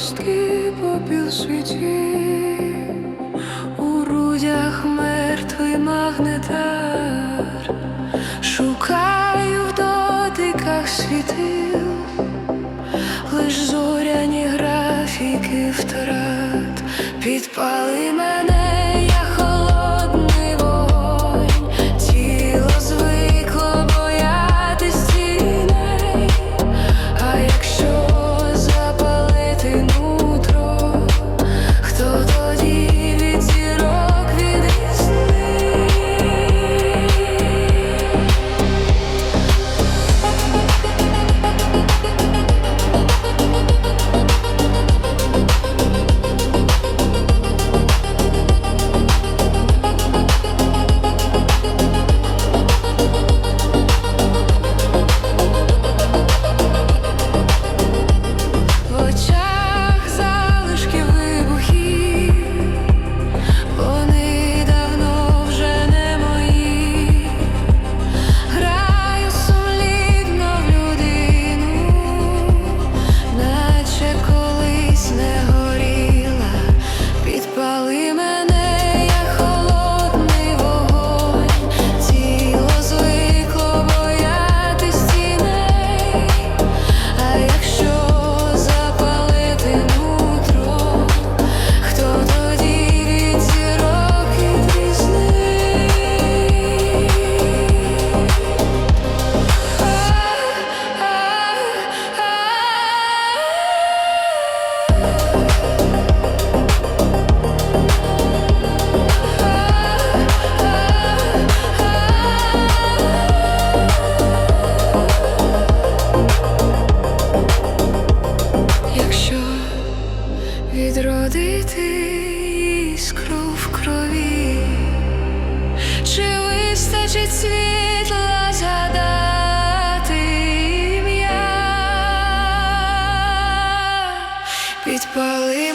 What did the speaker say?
листки попіл світі у грудях мертвий магнетар, шукаю в дотиках світил, лиш зоряні графіки втрат, підпали мене. Відродити іскру в крові, чи вистачить світла згадати ім'я? Підпали